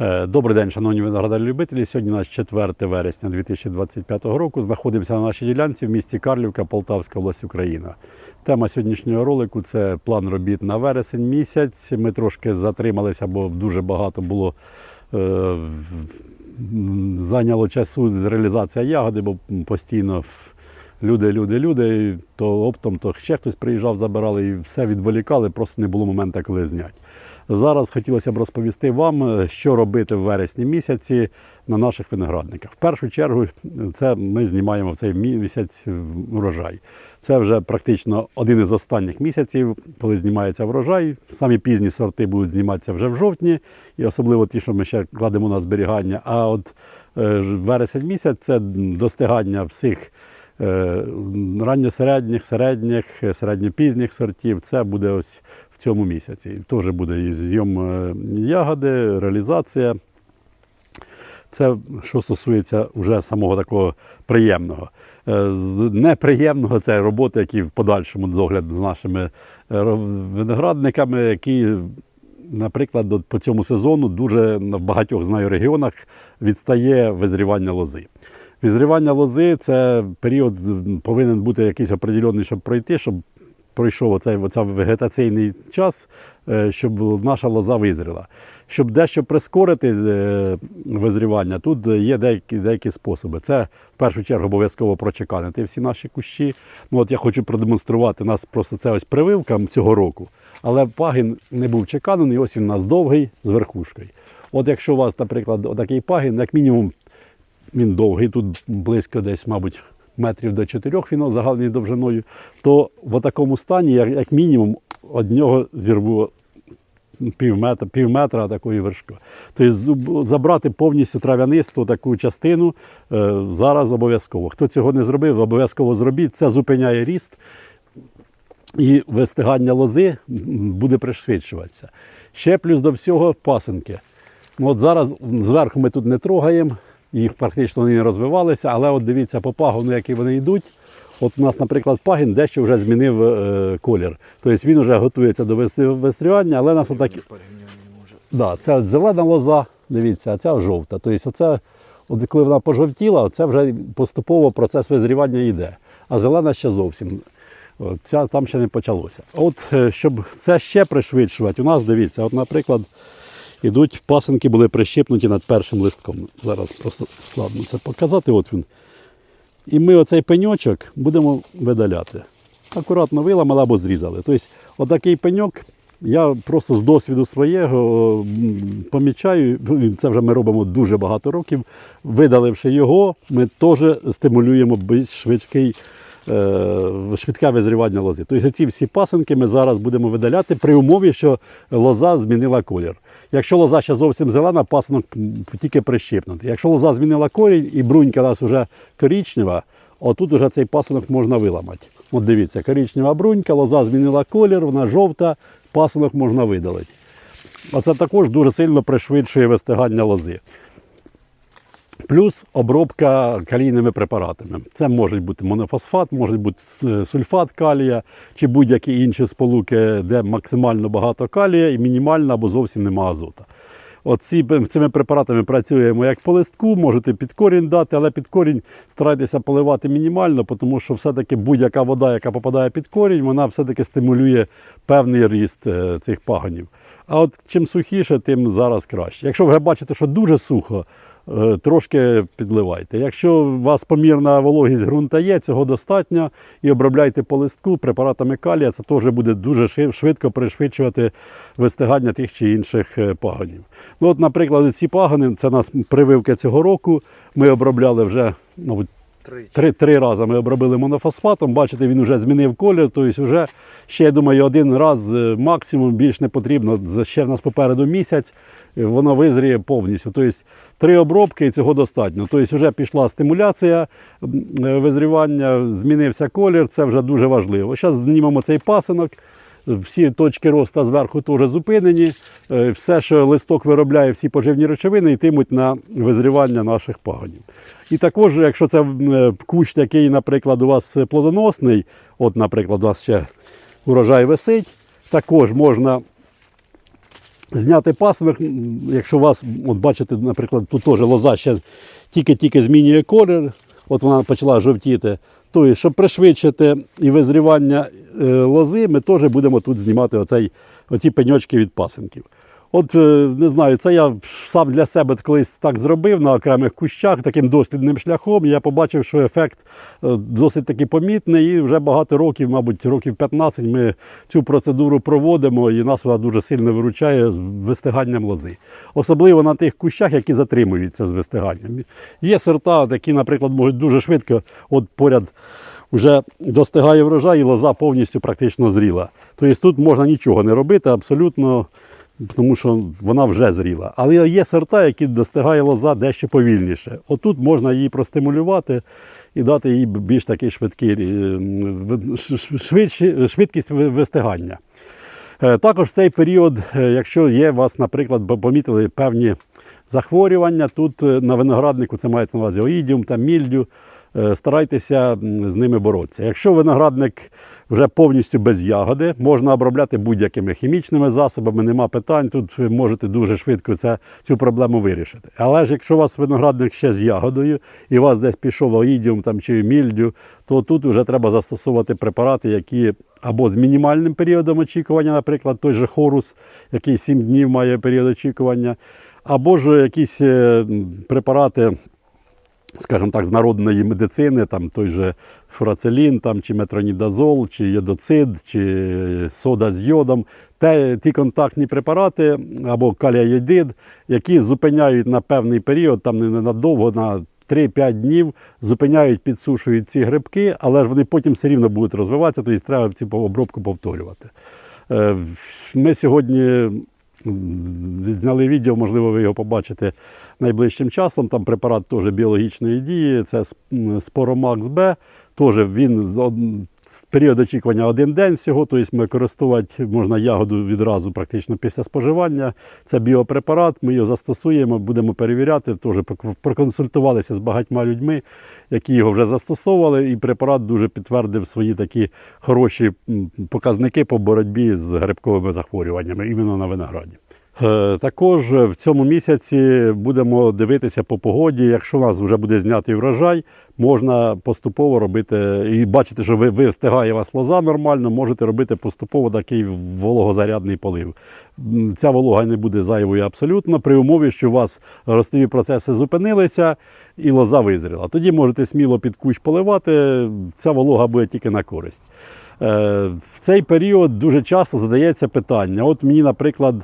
Е, Добрий день, шановні виноградарі-любителі. Сьогодні у нас 4 вересня 2025 року. Знаходимося на нашій ділянці в місті Карлівка, Полтавська область, Україна. Тема сьогоднішнього ролику це план робіт на вересень місяць. Ми трошки затрималися, бо дуже багато було е, зайняло часу реалізація ягоди, бо постійно люди, люди, люди, то оптом, то ще хтось приїжджав, забирали і все відволікали, просто не було моменту, коли зняти. Зараз хотілося б розповісти вам, що робити в вересні місяці на наших виноградниках. В першу чергу, це ми знімаємо в цей місяць врожай. Це вже практично один із останніх місяців, коли знімається врожай. Самі пізні сорти будуть зніматися вже в жовтні, і особливо ті, що ми ще кладемо на зберігання. А от е, вересень місяць це достигання всіх ранньосередніх, середніх, е, середньопізніх сортів. Це буде ось в цьому місяці. Теж буде і зйом е, ягоди, реалізація. Це що стосується вже самого такого приємного. Е, з Неприємного це роботи, які в подальшому догляд з нашими е, виноградниками, які, наприклад, по цьому сезону дуже в багатьох знаю регіонах відстає визрівання лози. Визрівання лози це період повинен бути якийсь определений, щоб пройти, щоб пройшов оцей, оцей вегетаційний час, е, щоб наша лоза визріла. Щоб дещо прискорити е, визрівання, тут є деякі, деякі способи. Це в першу чергу обов'язково прочеканити всі наші кущі. Ну, от я хочу продемонструвати, у нас просто це ось прививка цього року, але пагін не був чеканений, ось він у нас довгий з верхушкою. От якщо у вас, наприклад, отакий пагін, як мінімум він довгий, тут близько десь, мабуть, метрів до 4 він загальною довжиною, то в такому стані, як, мінімум, од нього зірву пів метра, пів метра такої вершка. Тобто забрати повністю трав'янисту таку частину е, зараз обов'язково. Хто цього не зробив, обов'язково зробіть. Це зупиняє ріст і вистигання лози буде пришвидшуватися. Ще плюс до всього пасинки. Ну, от зараз зверху ми тут не трогаємо, їх практично вони не розвивалися, але от дивіться по пагону, які вони йдуть. От у нас, наприклад, пагін дещо вже змінив е, колір. Тобто він вже готується до вис- вистріляння, але нас отакі. Да, це от зелена лоза, дивіться, а ця жовта. Тобто, оце, от коли вона пожовтіла, це вже поступово процес визрівання йде. А зелена ще зовсім. От, ця там ще не почалося. От е, щоб це ще пришвидшувати, у нас дивіться, от, наприклад, ідуть пасинки були прищипнуті над першим листком. Зараз просто складно це показати. От він. І ми оцей пеньочок будемо видаляти. Акуратно виламали або зрізали. Тобто, отакий пеньок я просто з досвіду свого м, помічаю, це вже ми робимо дуже багато років. Видаливши його, ми теж стимулюємо більш швидкий, швидке визрівання лози. Тобто ці всі пасинки ми зараз будемо видаляти при умові, що лоза змінила колір. Якщо лоза ще зовсім зелена, пасинок тільки прищипнути. Якщо лоза змінила корінь і брунька у нас вже корічнева, отут вже цей пасинок можна виламати. От дивіться, корічнева брунька, лоза змінила колір, вона жовта, пасинок можна видалити. Оце також дуже сильно пришвидшує вистигання лози. Плюс обробка калійними препаратами. Це може бути монофосфат, може бути е, сульфат калія чи будь-які інші сполуки, де максимально багато калія і мінімально або зовсім нема азота. Оці, цими препаратами працюємо як по листку, можете під корінь дати, але під корінь старайтеся поливати мінімально, тому що все-таки будь-яка вода, яка попадає під корінь, вона все-таки стимулює певний ріст е, цих пагонів. А от чим сухіше, тим зараз краще. Якщо ви бачите, що дуже сухо, трошки підливайте. Якщо у вас помірна вологість ґрунта є, цього достатньо і обробляйте по листку препаратами калія, це теж буде дуже швидко пришвидшувати вистигання тих чи інших е, пагонів. Ну, от, наприклад, ці пагони, це нас прививки цього року. Ми обробляли вже, мабуть, Тричі. Три, три рази ми обробили монофосфатом. Бачите, він вже змінив колір. Тобто, вже ще я думаю, один раз е, максимум більш не потрібно. Ще в нас попереду місяць, е, воно визріє повністю. Тобто три обробки і цього достатньо. Тобто, вже пішла стимуляція е, визрівання, змінився колір. Це вже дуже важливо. Зараз знімемо цей пасинок. Всі точки росту зверху теж зупинені. Е, Все, що листок виробляє, всі поживні речовини, йтимуть на визрівання наших пагонів. І також, якщо це е, кущ такий, наприклад, у вас плодоносний, от, наприклад, у вас ще урожай висить, також можна зняти пасинок, якщо у вас, от бачите, наприклад, тут теж лоза ще тільки-тільки змінює колір, от вона почала жовтіти. Тобто, щоб пришвидшити і визрівання е, лози, ми теж будемо тут знімати оцей, оці пеньочки від пасинків. От е, не знаю, це я сам для себе колись так зробив на окремих кущах таким дослідним шляхом. Я побачив, що ефект е, досить таки помітний. І вже багато років, мабуть, років 15 ми цю процедуру проводимо, і нас вона дуже сильно виручає з вистиганням лози. Особливо на тих кущах, які затримуються з вистиганням. Є сорта, які, наприклад, можуть дуже швидко, от поряд. Вже достигає врожай, і лоза повністю практично зріла. Тобто тут можна нічого не робити, абсолютно тому що вона вже зріла. Але є сорта, які достигає лоза дещо повільніше. Отут можна її простимулювати і дати їй більш такий швидкий, е, швидші- швидкість вистигання. Е, Також в цей період, е, якщо є вас, наприклад, помітили певні захворювання, тут на винограднику це мається на увазі оїдіум та мільдю, старайтеся з ними боротися. Якщо виноградник вже повністю без ягоди, можна обробляти будь-якими хімічними засобами, нема питань. Тут ви можете дуже швидко це, цю проблему вирішити. Але ж якщо у вас виноградник ще з ягодою і у вас десь пішов оїдіум там, чи мільдю, то тут вже треба застосовувати препарати, які або з мінімальним періодом очікування, наприклад, той же хорус, який 7 днів має період очікування, або ж якісь е, препарати скажімо так, з народної медицини, там той же фурацелін, там, чи метронідазол, чи йодоцид, чи сода з йодом. Те, ті контактні препарати або каліайодид, які зупиняють на певний період, там не надовго, на 3-5 днів, зупиняють, підсушують ці грибки, але ж вони потім все рівно будуть розвиватися, тобто треба цю обробку повторювати. Е, Ми сьогодні Зняли відео, можливо, ви його побачите найближчим часом. Там препарат теж біологічної дії, це Споромакс Б. Теж він період очікування один день всього, тобто ми користувати можна ягоду відразу практично після споживання. Це біопрепарат, ми його застосуємо, будемо перевіряти. Пок- проконсультувалися з багатьма людьми, які його вже застосовували, і препарат дуже підтвердив свої такі хороші показники по боротьбі з грибковими захворюваннями іменно на винограді. Е, Також в цьому місяці будемо дивитися по погоді. Якщо у нас вже буде знятий врожай, можна поступово робити і бачите, що ви, ви встигає вас лоза нормально, можете робити поступово такий вологозарядний полив. Ця волога не буде зайвою абсолютно, при умові, що у вас ростові процеси зупинилися і лоза визріла. Тоді можете сміло під кущ поливати, ця волога буде тільки на користь. Е, В цей період дуже часто задається питання. От мені, наприклад,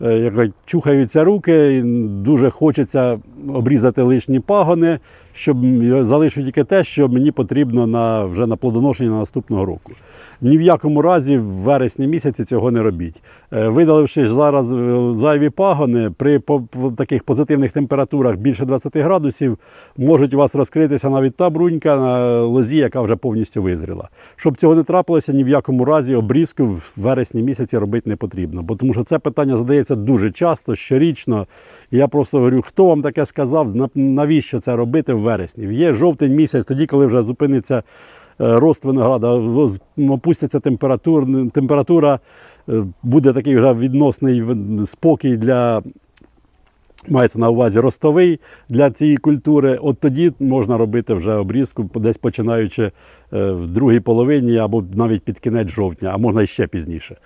як кажуть, чухаються руки, дуже хочеться обрізати лишні пагони, щоб залишу тільки те, що мені потрібно на, вже на плодоношення наступного року. Ні в якому разі в вересні місяці цього не робіть. Е, Видаливши зараз е, зайві пагони, при таких позитивних температурах більше 20 градусів, можуть у вас розкритися навіть та брунька на лозі, яка вже повністю визріла. Щоб цього не трапилося, ні в якому разі обрізку в вересні місяці робити не потрібно. Бо тому що це питання задається дуже часто, щорічно. І я просто говорю, хто вам таке сказав, навіщо це робити в вересні? Є жовтень місяць, тоді, коли вже зупиниться е, рост винограда, опуститься температура, температура, буде такий вже відносний спокій для мається на увазі ростовий для цієї культури, от тоді можна робити вже обрізку, десь починаючи е, в другій половині або навіть під кінець жовтня, а можна і ще пізніше.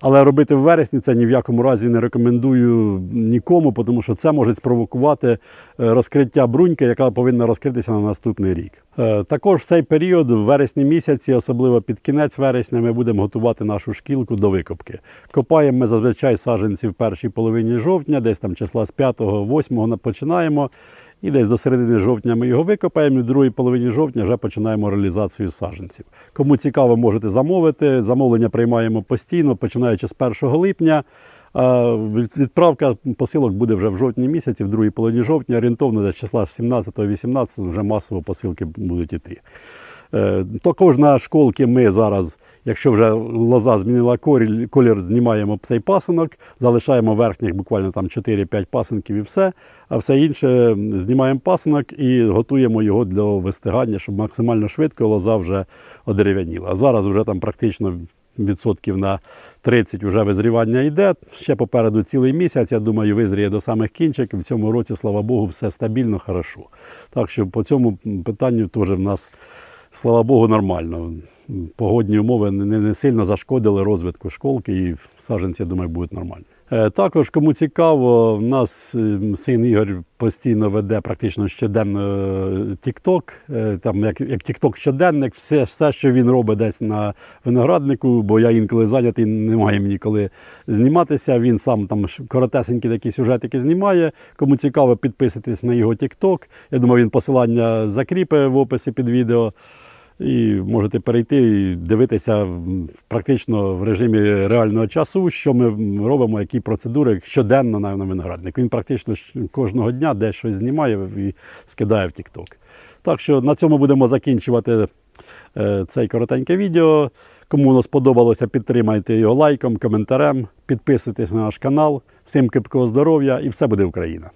Але робити в вересні це ні в якому разі не рекомендую нікому, тому що це може спровокувати е, розкриття бруньки, яка повинна розкритися на наступний рік. Е, Також в цей період, в вересні місяці, особливо під кінець вересня, ми будемо готувати нашу шкілку до викопки. Копаємо ми зазвичай саджанці в першій половині жовтня, десь там числа з 5-8 починаємо. І десь до середини жовтня ми його викопаємо, і в другій половині жовтня вже починаємо реалізацію саджанців. Кому цікаво, можете замовити. Замовлення приймаємо постійно, починаючи з 1 липня. Відправка посилок буде вже в жовтні місяці, в другій половині жовтня, орієнтовно десь числа 17-18 вже масово посилки будуть іти. Е, Також на школки ми зараз, якщо вже лоза змінила колір знімаємо цей пасинок, залишаємо верхніх буквально там 4-5 пасинків і все, а все інше знімаємо пасинок і готуємо його для вистигання, щоб максимально швидко лоза вже одерев'яніла. Зараз вже там практично відсотків на 30 вже визрівання йде. Ще попереду цілий місяць. Я думаю, визріє до самих кінчиків. В цьому році, слава Богу, все стабільно, хорошо. Так що по цьому питанню теж в нас, слава Богу, нормально. Погодні умови не, не сильно зашкодили розвитку школки і саджанці, я думаю, будуть нормальні. Е, Також, кому цікаво, в нас е, син Ігор постійно веде практично щоденно е, там як, як TikTok щоденник, все, все, що він робить десь на винограднику, бо я інколи зайнятий, немає мені коли зніматися. Він сам там коротесенькі такі сюжетики знімає. Кому цікаво, підписуйтесь на його TikTok. Я думаю, він посилання закріпить в описі під відео. І можете перейти і дивитися практично в режимі реального часу, що ми робимо, які процедури щоденно на, виноградник. Він практично кожного дня десь щось знімає і скидає в TikTok. Так що на цьому будемо закінчувати е, цей коротеньке відео. Кому воно сподобалося, підтримайте його лайком, коментарем, підписуйтесь на наш канал. Всім крепкого здоров'я і все буде Україна!